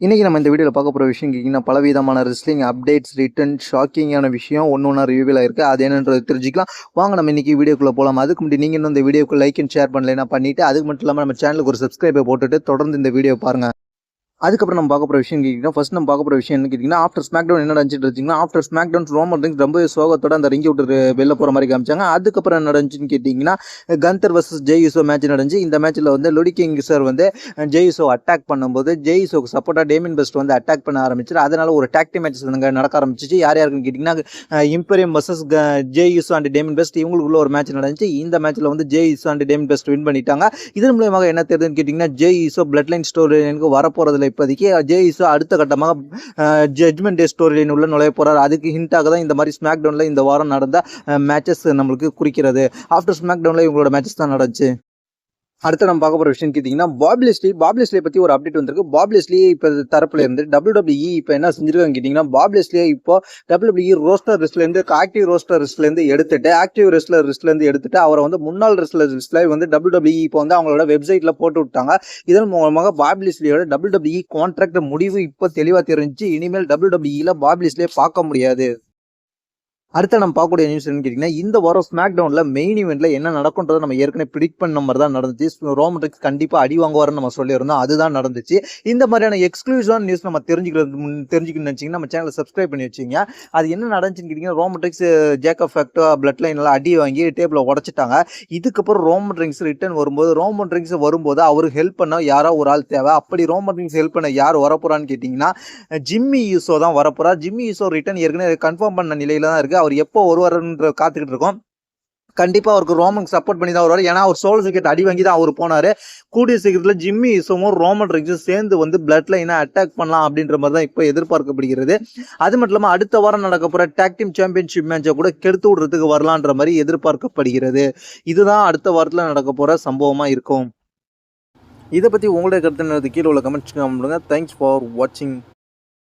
இன்றைக்கி நம்ம இந்த வீடியோவில் பார்க்க போகிற விஷயம் கேட்டிங்கன்னா பலவிதமான ரெஸ்லிங் அப்டேட்ஸ் ரிட்டன் ஷாக்கிங்கான விஷயம் ஒன்று ஒன்றா ரிவியூவில் இருக்குது அது என்னன்றது தெரிஞ்சிக்கலாம். வாங்க நம்ம இன்றைக்கி வீடியோக்குள்ளே போகலாம் அதுக்கு முன்னாடி நீங்கள் இன்னும் இந்த வீடியோக்கு லைக் அண்ட் ஷேர் பண்ணலைன்னா பண்ணிவிட்டு அதுக்கு மட்டும் இல்லாமல் நம்ம சேனலுக்கு ஒரு சப்ஸ்கிரைபை போட்டுட்டு தொடர்ந்து இந்த வீடியோ பாருங்கள் அதுக்கப்புறம் நம்ம பார்க்க போகிற விஷயம் கேட்டிங்கன்னா ஃபர்ஸ்ட் நம்ம பார்க்க போகிற விஷயம் என்ன கேட்டிங்கன்னா ஆஃப்டர் ஸ்மாக் டவுன் என்ன நடந்துச்சுட்டு இருந்துச்சுன்னா after SmackDown Roman Reigns ரொம்ப சோகத்தோட அந்த ரிங்கி விட்டு வெளில போகிற மாதிரி காமிச்சாங்க. அதுக்கப்புறம் என்ன நடந்துச்சுன்னு கேட்டிங்கன்னா Gunther versus Jey Uso match நடந்துச்சு. இந்த மேட்ச்சில் வந்து லொடி கிங் சார் வந்து ஜெய் யூசோ அட்டாக் பண்ணும்போது ஜெய் யூசோக்கு சப்போர்ட்டாக டேமின் பெஸ்ட் வந்து அட்டாக் பண்ண ஆரம்பிச்சிரு அதனால ஒரு டாக்டி மேட்சஸ் அங்கே நடக்க ஆரம்பிச்சிச்சு. யார் யாருக்குன்னு கேட்டிங்கன்னா Imperium versus Jey Uso and Damian Priest இவங்களுக்குள்ள ஒரு மேட்ச் நடந்துச்சு. இந்த மேட்ச்சில் வந்து Jey Uso and Damian Priest win பண்ணிட்டாங்க. இதன் மூலயமாக என்ன தெரியுதுன்னு கேட்டிங்கன்னா Jey Uso bloodline story எனக்கு வரப்போகிறதுல இப்போதைக்கு ஜெய் அடுத்த கட்டமாக ஜட்மெண்ட் டே ஸ்டோரி லைன் உள்ள நுழைய போகிறார் அதுக்கு ஹிண்டாக தான் இந்த மாதிரி ஸ்மாக் டவுனில் இந்த வாரம் நடந்த மேட்சஸ் நம்மளுக்கு குறிக்கிறது. ஆஃப்டர் ஸ்மாக் டவுனில் இவங்களோட மேட்சஸ் தான் நடந்துச்சு. அடுத்து நம்ம பார்க்க போகிற விஷயம் கேட்டிங்கன்னா பாப்லெஸ்லி பாப்லெஸ்லியை பற்றி ஒரு அப்டேட் வந்திருக்கு. பாப்லெஸ்லி இப்போ தரப்புல இருந்து டபிள்யூ இப்போ என்ன செஞ்சிருக்காங்க கேட்டிங்கன்னா பாப்லெஸ்லியை இப்போ டபிள்யூபிள்யூஇ ரோஸ்டர் ரிஸ்ட்லேருந்து ஆக்டிவ் ரோஸ்டர் ரிஸ்ட்லேருந்து எடுத்துட்டு ஆக்டிவ் ரெஸ்லர் ரிஸ்ட்லேருந்து எடுத்துட்டு அவரை வந்து முன்னாள் ரெஸ்லர் ரிஸ்ட்ல வந்து டபிள்யூ இப்போ வந்து அவங்களோட வெப்சைட்டில் போட்டு விட்டாங்க. இதன் மூலமாக பாப்லிஸ்லியோட டபிள்யூ கான்ட்ராக்ட் முடிவு இப்போ தெளிவாக தெரிஞ்சு இனிமேல் டபிள்யூ பாப்லிஸ்லியை பார்க்க முடியாது. அடுத்து நம்ம பார்க்கக்கூடிய நியூஸ் என்னன்னு கேட்டிங்கன்னா இந்த வாரம் ஸ்மாக் டவுனில் மெயின் இவெண்ட்டில் என்ன நடக்கும்ன்றதை நம்ம ஏற்கனவே ப்ரிடிக் பண்ண மாதிரி தான் நடந்துச்சு. ரோமட்ரிக்ஸ் கண்டிப்பாக அடி வாங்குவார்னு நம்ம சொல்லியிருந்தோம். அதுதான் நடந்துச்சு. இந்த மாதிரியான எக்ஸ்க்ளூசிவான நியூஸ் நம்ம தெரிஞ்சுக்கிறது முன் தெரிஞ்சுக்கணும்னு நினச்சிங்கன்னா நம்ம சேனலை சப்ஸ்கிரைப் பண்ணி வச்சிங்க அது என்ன நடந்துச்சுன்னு கேட்டிங்கன்னா ரோமட்ரிக்ஸ் ஜேக்கப் ஃபேக்டோ பிளட் லைன்லாம் அடி வாங்கி டேபிளை உடச்சிட்டாங்க. இதுக்கப்புறம் ரோமன் ட்ரிங்க்ஸ் ரிட்டர்ன் வரும்போது ரோமன் ரிங்ஸ் வரும்போது அவருக்கு ஹெல்ப் பண்ண யாரோ ஒரு ஆள் தேவை. அப்படி ரோமன் ரிங்ஸ் ஹெல்ப் பண்ண யார் வரப்போறான்னு கேட்டிங்கன்னா ஜிம்மி யூசோ தான் வரப்போறா ஜிம்மி யூசோ ரிட்டர்ன் ஏற்கனவே கன்ஃபார்ம் பண்ண நிலையில தான் இருக்குது அவர் எப்போ வருவாருன்ற காத்துக்கிட்டு இருக்கோம். கண்டிப்பாக அவருக்கு ரோமனுக்கு சப்போர்ட் பண்ணி தான் வருவார். ஏன்னா அவர் சோல் சிக்கெட் அடி வாங்கி தான் அவர் போனார். கூடிய சீக்கிரத்தில் ஜிம்மி இசமும் ரோமன் ரிக்ஸும் சேர்ந்து வந்து பிளட் லைனை அட்டாக் பண்ணலாம் அப்படின்ற மாதிரி தான் இப்போ எதிர்பார்க்கப்படுகிறது. அது மட்டும் இல்லாமல் அடுத்த வாரம் நடக்க போகிற டேக் டீம் சாம்பியன்ஷிப் மேட்சை கூட கெடுத்து விடுறதுக்கு வரலான்ற மாதிரி எதிர்பார்க்கப்படுகிறது. இதுதான் அடுத்த வாரத்தில் நடக்க போகிற சம்பவமாக இருக்கும். இதை பற்றி உங்களுடைய கருத்து என்னது? கீழே உள்ள கமெண்ட்ஸ் பண்ணுங்கள் தேங்க்ஸ் ஃபார் வாட்சிங்